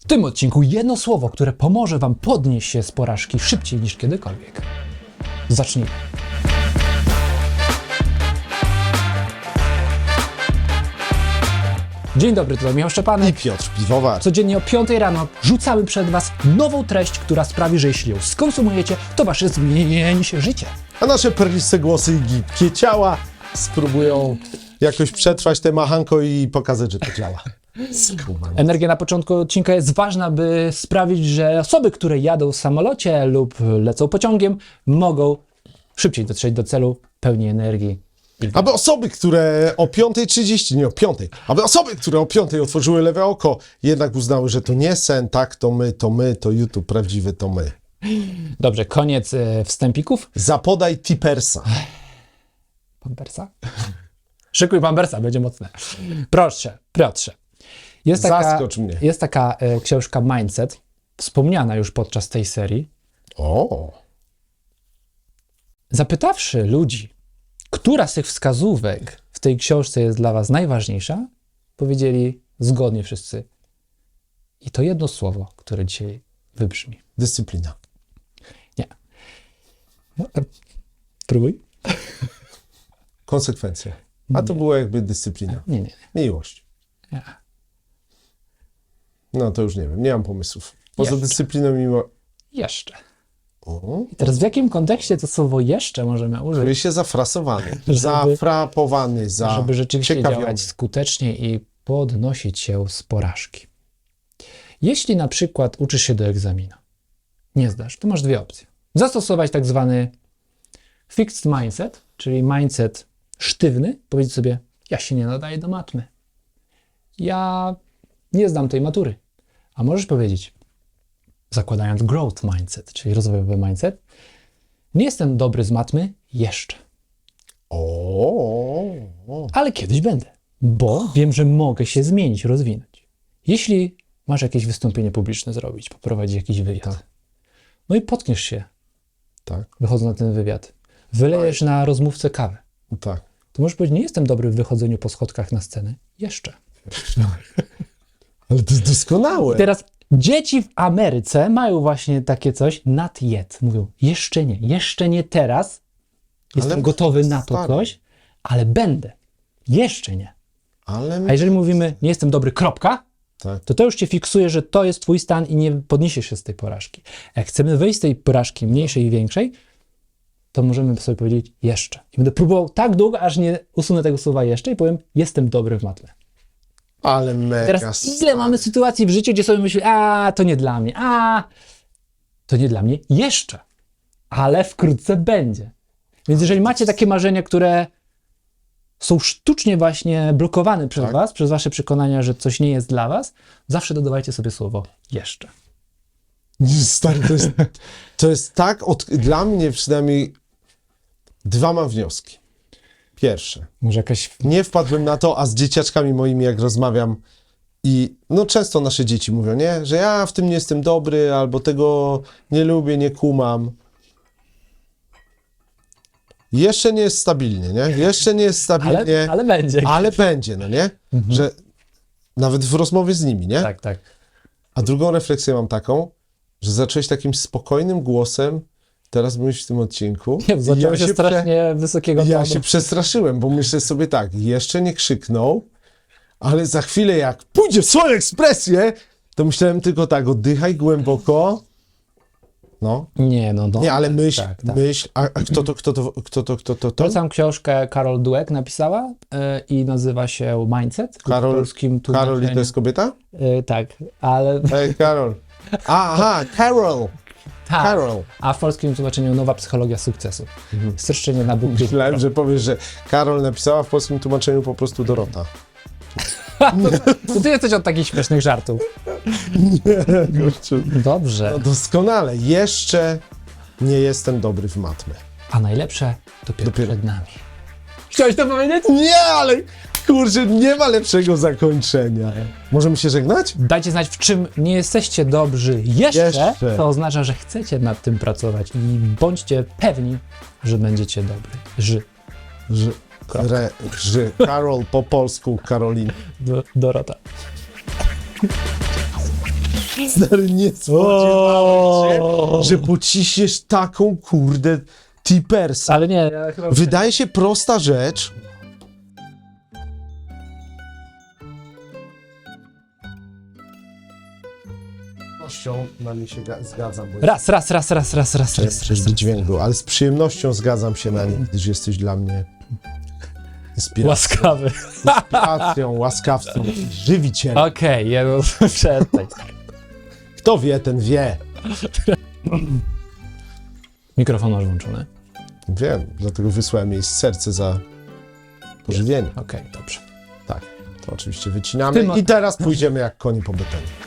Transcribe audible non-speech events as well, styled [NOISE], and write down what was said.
W tym odcinku jedno słowo, które pomoże Wam podnieść się z porażki szybciej niż kiedykolwiek. Zacznijmy. Dzień dobry, tutaj Michał Szczepanek. Piotr Piwowar. Codziennie o 5 rano rzucamy przed Was nową treść, która sprawi, że jeśli ją skonsumujecie, to Wasze zmieni się życie. A nasze perliste głosy i gibkie ciała spróbują jakoś przetrwać te machanko i pokazać, że to działa. [LAUGHS] Energia na początku odcinka jest ważna, by sprawić, że osoby, które jadą w samolocie lub lecą pociągiem, mogą szybciej dotrzeć do celu pełni energii. Aby osoby, które o 5.30, nie o 5, aby osoby, które o 5.00 otworzyły lewe oko, jednak uznały, że to nie sen, tak, to my, to my, to YouTube prawdziwy, to my. Dobrze, koniec e, wstępików. Zapodaj tipersa. Pampersa? [LAUGHS] Szykuj Pampersa, będzie mocne. Proszę, Piotrze. Jest taka, Zaskocz mnie. jest taka e, książka Mindset, wspomniana już podczas tej serii. O, Zapytawszy ludzi, która z tych wskazówek w tej książce jest dla was najważniejsza, powiedzieli zgodnie wszyscy. I to jedno słowo, które dzisiaj wybrzmi. dyscyplina. Nie. No, e, Próbuj. Konsekwencja. A to było jakby dyscyplina. Nie, nie, Miłość. nie. No to już nie wiem, nie mam pomysłów. Poza Jeszcze. dyscypliną mimo... Jeszcze. O, I teraz w jakim kontekście to słowo jeszcze możemy użyć, Czuję się zafrasowany, [LAUGHS] Żeby- zafrapowany, za żeby rzeczywiście ciekawiony. działać skutecznie i podnosić się z porażki? Jeśli na przykład uczysz się do egzaminu, nie zdasz, to masz dwie opcje. Zastosować tak zwany fixed mindset, czyli mindset sztywny, powiedzieć sobie, ja się nie nadaję do matmy. Ja nie zdam tej matury. A możesz powiedzieć, zakładając growth mindset, czyli rozwojowy mindset, nie jestem dobry z matmy jeszcze, O, ale kiedyś będę, bo wiem, że mogę się zmienić, rozwinąć. Jeśli masz jakieś wystąpienie publiczne zrobić, poprowadzić jakiś wywiad, no i potkniesz się, tak, wychodząc na ten wywiad, wylejesz na rozmówcę kawę, tak. to możesz powiedzieć, nie jestem dobry w wychodzeniu po schodkach na scenę, jeszcze. Ale to jest doskonałe. Teraz dzieci w Ameryce mają właśnie takie coś, not yet. Mówią, jeszcze nie, jeszcze nie teraz. Jestem Ale gotowy na to stary. coś, ale będę. Jeszcze nie. Ale A jeżeli mówimy, nie jestem dobry, kropka, tak. to to już cię fiksuje, że to jest twój stan i nie podniesiesz się z tej porażki. Jak chcemy wyjść z tej porażki mniejszej i większej, to możemy sobie powiedzieć jeszcze. I będę próbował tak długo, aż nie usunę tego słowa jeszcze i powiem, jestem dobry w matmę. Ale mega. Teraz ile stary. mamy sytuacji w życiu, gdzie sobie myślimy, a to nie dla mnie, a to nie dla mnie jeszcze, ale wkrótce będzie. Więc jeżeli macie takie marzenia, które są sztucznie właśnie blokowane przez Tak. was, przez wasze przekonania, że coś nie jest dla was, zawsze dodawajcie sobie słowo jeszcze. Stary, to jest, to jest tak, od, dla mnie przynajmniej dwa mam wnioski. Pierwsze, Może jakaś nie wpadłem na to, a z dzieciaczkami moimi jak rozmawiam i no często nasze dzieci mówią, nie, że ja w tym nie jestem dobry, albo tego nie lubię, nie kumam. Jeszcze nie jest stabilnie, nie? Jeszcze nie jest stabilnie, ale, ale, ale będzie. będzie, no nie? Że nawet w rozmowie z nimi, nie? Tak, tak. A drugą refleksję mam taką, że zacząłeś takim spokojnym głosem teraz mówić w tym odcinku. Nie, i zaczęło ja się prze- strasznie wysokiego Ja tonu. się przestraszyłem, bo myślę sobie tak, jeszcze nie krzyknął, ale za chwilę jak pójdzie w swoją ekspresję, to myślałem tylko tak, oddychaj głęboko. No, Nie, no, no. nie, ale myśl, tak, tak. myśl, a, a kto to, kto to, kto to, kto to, to? Polecam książkę Karol Dueck napisała y, i nazywa się Mindset. Karol- polskim Karol i to jest kobieta? Y, tak, ale Ej, Karol. Aha, Carol, tak. Carol. A w polskim tłumaczeniu nowa psychologia sukcesu. Streszczenie na Book Myślałem, że powiesz, że Karol napisała w polskim tłumaczeniu po prostu Dorota. To [LAUGHS] ty jesteś od takich śmiesznych żartów. Dobrze. No doskonale. Jeszcze nie jestem dobry w matmę. A najlepsze dopiero, Dopiero. przed nami. Chciałeś to powiedzieć? Nie, ale kurczę, nie ma lepszego zakończenia. Możemy się żegnać? Dajcie znać, w czym nie jesteście dobrzy jeszcze, Jeszcze. to oznacza, że chcecie nad tym pracować i bądźcie pewni, że będziecie dobry. Ży. Kropka. re, że Karol po polsku Karolina. Do, Dorota. Stary, nie spodziewałem się, że pociśniesz taką kurde tipersa. Ale nie, ja chyba... Wydaje się prosta rzecz. Przyjemnością się ga- zgadzam, Raz, raz, raz, raz, raz, raz, raz, by dźwięk był, ale z przyjemnością zgadzam się na nie, gdyż jesteś dla mnie inspiracją, Łaskawy. inspiracją łaskawcą, żywicielem. Okej, ja no, przestań. Kto wie, ten wie. Mikrofon masz włączony. Wiem, dlatego wysłałem jej serce za pożywienie. Okej, dobrze. Tak, to oczywiście wycinamy. I teraz pójdziemy jak koni po betenie.